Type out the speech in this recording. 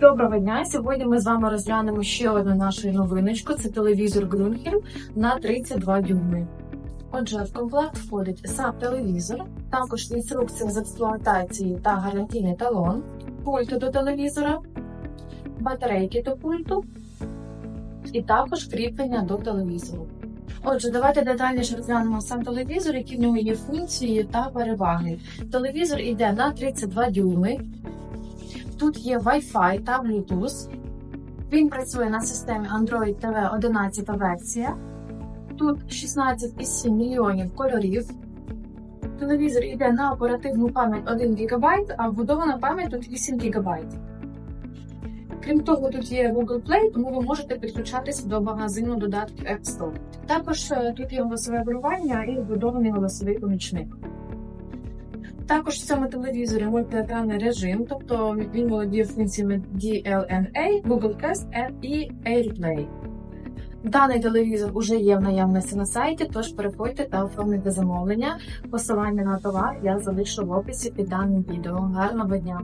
Доброго дня! Сьогодні ми з вами розглянемо ще одну нашу новиночку. Це телевізор Grunhill на 32 дюйми. Отже, в комплект входить сам телевізор, також інструкція з експлуатації та гарантійний талон, пульт до телевізора, батарейки до пульту і також кріплення до телевізору. Отже, давайте детальніше розглянемо сам телевізор, які в нього є функції та переваги. Телевізор йде на 32 дюйми. Тут є Wi-Fi та Bluetooth. Він працює на системі Android TV 11 версія. Тут 16,7 мільйонів кольорів. Телевізор йде на оперативну пам'ять 1 ГБ, а вбудована пам'ять тут 8 ГБ. Крім того, тут є Google Play, тому ви можете підключатися до магазину додатків App Store. Також е, тут є голосове керування і вбудований голосовий помічник. Також в цьому телевізорі мультиекранний режим, тобто він володіє функціями DLNA, Google Cast і AirPlay. Даний телевізор вже є в наявності на сайті, тож переходьте та оформлюйте замовлення. Посилання на товар я залишу в описі під даним відео. Гарного дня!